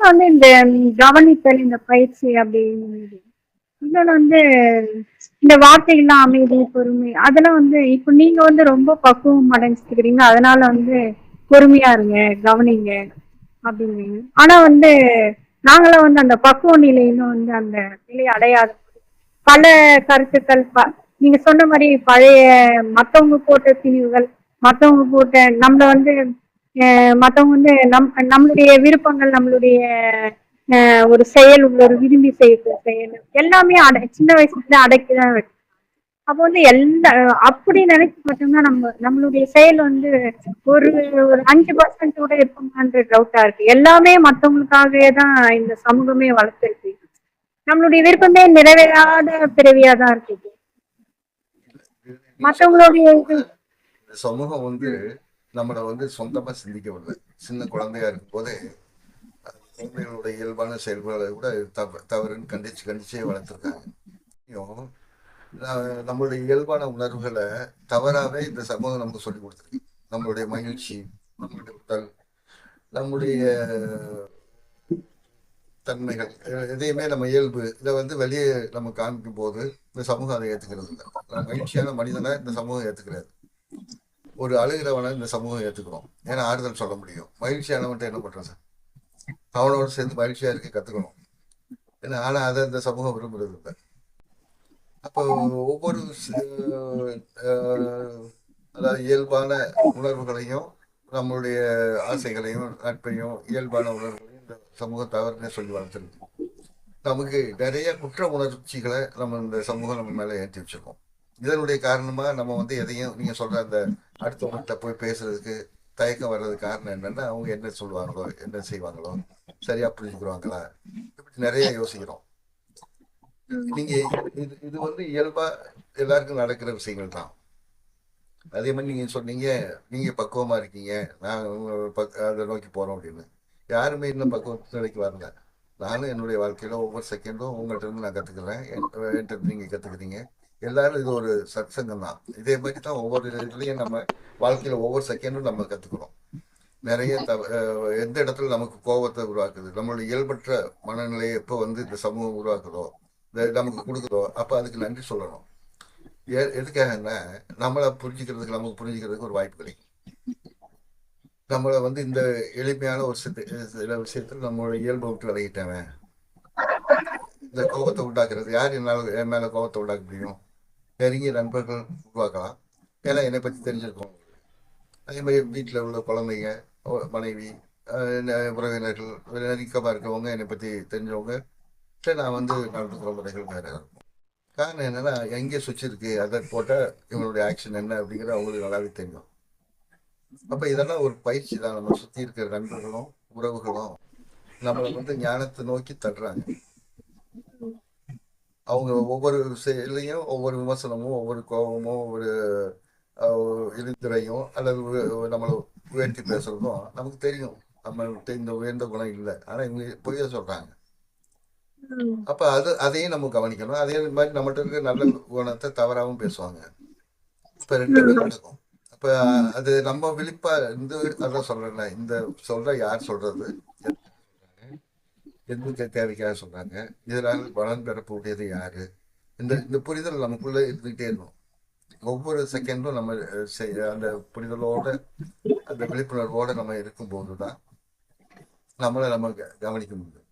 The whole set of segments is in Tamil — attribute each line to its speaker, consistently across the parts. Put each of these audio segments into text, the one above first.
Speaker 1: வந்து இந்த கவனித்தல் இந்த பயிற்சி அப்படின்னு இன்னொன்று வந்து இந்த வார்த்தைகள்லாம் அமைதி பொறுமை அதெல்லாம் வந்து இப்போ நீங்க வந்து ரொம்ப பக்குவம் அடைஞ்சிருக்கிறீங்க அதனால வந்து பொறுமையா இருங்க கவனிங்க அப்படிங்கிறீங்க ஆனா வந்து நாங்களாம் வந்து அந்த பக்குவ நிலையிலும் வந்து அந்த நிலையை அடையாத பல கருத்துக்கள் ப- நீங்க சொன்ன மாதிரி பழைய மத்தவங்க போட்ட திணிவுகள் மத்தவங்க போட்ட நம்மள வந்து மற்றவங்க மத்தவங்க வந்து நம் நம்மளுடைய விருப்பங்கள் நம்மளுடைய அஹ், ஒரு செயல் ஒரு விரும்பி செய்யக்கூடிய செயல் எல்லாமே அடை சின்ன வயசுல அடக்கி தான் வைக்கும் அப்போ வந்து எல்லா அப்படி நினைச்சு பார்த்தோம்னா நம்ம நம்மளுடைய செயல் வந்து ஒரு ஒரு அஞ்சு பர்சன்ட் கூட இருக்குமான்ற டவுட்டா இருக்கு. எல்லாமே மற்றவங்களுக்காகவே தான் இந்த சமூகமே வளர்த்துருக்கு. நம்மளுடைய விருப்பமே நிறைவேறாத பிறவியா தான் இருக்கு. மத்தவங்களுடைய
Speaker 2: சமூகம் வந்து நம்மளை வந்து சொந்தமா சிந்திக்கவில்லை சின்ன குழந்தையா இருக்கும் எங்களுடைய இயல்பான செயல்பாடு கூட தவ தவறுன்னு கண்டிச்சு கண்டிச்சே வளர்த்துருக்காங்க. நம்மளுடைய இயல்பான உணர்வுகளை தவறாவே இந்த சமூகம் நமக்கு சொல்லி கொடுத்துருக்கு. நம்மளுடைய மகிழ்ச்சி நம்மளுடைய உடல் நம்முடைய தன்மைகள் எதையுமே நம்ம இயல்பு இதை வந்து வெளியே நம்ம காமிக்கும் போது இந்த சமூகம் அதை ஏற்றுக்கிறது இல்லை. மகிழ்ச்சியான மனிதனை இந்த சமூகம் ஏற்றுக்கிறது ஒரு அழுகிறவனை இந்த சமூகம் ஏற்றுக்கணும் ஏன்னா ஆறுதல் சொல்ல முடியும். மகிழ்ச்சியானவன்ட்ட என்ன பண்றது அவனோட சேர்ந்து மகிழ்ச்சியா இருக்க கத்துக்கணும். ஏன்னா ஆனா அதை இந்த சமூகம் விரும்புறது இல்லை. அப்போ ஒவ்வொரு அதாவது இயல்பான உணர்வுகளையும் நம்மளுடைய ஆசைகளையும் நட்பையும் இயல்பான உணர்வுகளையும் இந்த சமூக தவறுனே சொல்லி வளர்த்துருக்கு நமக்கு நிறைய குற்ற உணர்ச்சிகளை நம்ம இந்த சமூகம் நம்ம மேலே ஏற்றி வச்சிருக்கோம். இதனுடைய காரணமா நம்ம வந்து எதையும் நீங்க சொல்ற அந்த அடுத்தவங்கள்ட்ட போய் பேசுறதுக்கு தயக்கம் வர்றதுக்கு காரணம் என்னன்னா அவங்க என்ன சொல்லுவாங்களோ என்ன செய்வாங்களோ சரியா புரிஞ்சுக்கிறாங்களா இப்படி நிறைய யோசிக்கிறோம். நீங்க இது இது வந்து இயல்பா எல்லாருக்கும் நடக்கிற விஷயங்கள் தான். அதே மாதிரி நீங்க சொன்னீங்க நீங்க பக்குவமா இருக்கீங்க நான் அதை நோக்கி போறோம் அப்படின்னு. யாருமே இன்னும் பக்குவ நிலைக்கு வரல. நானும் என்னுடைய வாழ்க்கையில ஒவ்வொரு செகண்டும் உங்கள்கிட்ட இருந்து நான் கத்துக்கிறேன். என்- என்கிட்ட நீங்க கத்துக்கிறீங்க. எல்லாரும் இது ஒரு சத்சங்கம் தான். இதே மாதிரி தான் ஒவ்வொரு இதுலையும் நம்ம வாழ்க்கையில ஒவ்வொரு செகண்டும் நம்ம கத்துக்கிறோம். நிறைய தவ எந்த இடத்துல நமக்கு கோபத்தை உருவாக்குது நம்மளுடைய இயல்பற்ற மனநிலையை எப்போ வந்து இந்த சமூகம் உருவாக்குதோ இந்த நமக்கு கொடுக்குதோ அப்போ அதுக்கு நன்றி சொல்லணும். எ- எதுக்காகன்னா நம்மளை புரிஞ்சுக்கிறதுக்கு நமக்கு புரிஞ்சுக்கிறதுக்கு ஒரு வாய்ப்பு கிடைக்கும். நம்மளை வந்து இந்த எளிமையான ஒரு சில விஷயத்துல நம்மளோட இயல்பை விட்டு விலகிட்டவன் இந்த கோபத்தை உண்டாக்குறது யார் என்னால் என் மேல கோபத்தை உண்டாக்க முடியும்? நெருங்கிய நண்பர்கள் உருவாக்கலாம். ஏன்னா என்னை பற்றி தெரிஞ்சிருக்கோம். அதே மாதிரி வீட்டில் உள்ள குழந்தைங்க மனைவி உறவினர்கள் நெருக்கமாக இருக்கவங்க என்னை பற்றி தெரிஞ்சவங்க சரி நான் வந்து நடந்துக்கிற முறைகள் வேறு இருக்கும். காரணம் என்னென்னா எங்கே சுவிட்ச் இருக்குது அதை போட்டால் இவங்களுடைய ஆக்ஷன் என்ன அப்படிங்கிறது அவங்களுக்கு நல்லாவே தெரியும். அப்போ இதெல்லாம் ஒரு பயிற்சி தான். நம்ம சுற்றி இருக்கிற நண்பர்களும் உறவுகளும் நம்மளை வந்து ஞானத்தை நோக்கி தடுறாங்க அவங்க ஒவ்வொரு செயலையும் ஒவ்வொரு விமர்சனமும் ஒவ்வொரு கோபமும் ஒவ்வொரு இழித்துறையும் அல்லது நம்மளை உயர்த்தி பேசுறதும் நமக்கு தெரியும். நம்மள்கிட்ட இந்த உயர்ந்த குணம் இல்லை. ஆனா இவங்க பொய்ய சொல்றாங்க. அப்ப அது அதையும் நம்ம கவனிக்கணும். அதே மாதிரி நம்மகிட்ட இருக்க நல்ல குணத்தை தவறாவும் பேசுவாங்க. இப்ப ரெண்டுமே நடக்கும். அப்ப அது நம்ம விழிப்பா இந்த அதான் சொல்றேன்ல இந்த சொல்ற யார் சொல்றது? எந்த தேவைக்காக சொல்றாங்க இதனால பலன் பெறக்கூடியது யாரு? இந்த இந்த புரிதல் நமக்குள்ள இருந்துகிட்டே இருக்கும். ஒவ்வொரு செகண்டும் நம்ம அந்த புரிதலோட அந்த விழிப்புணர்வோட நம்ம இருக்கும்போது தான் நம்மளை நம்ம கவனிக்க முடியும்.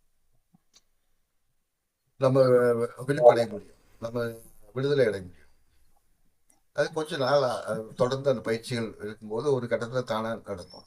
Speaker 2: நம்ம விழிப்படைய முடியும். நம்ம விடுதலை அடைய முடியும். அது கொஞ்ச நாள் தொடர்ந்து அந்த பயிற்சிகள் இருக்கும்போது ஒரு கட்டத்துல தானா நடக்கும்.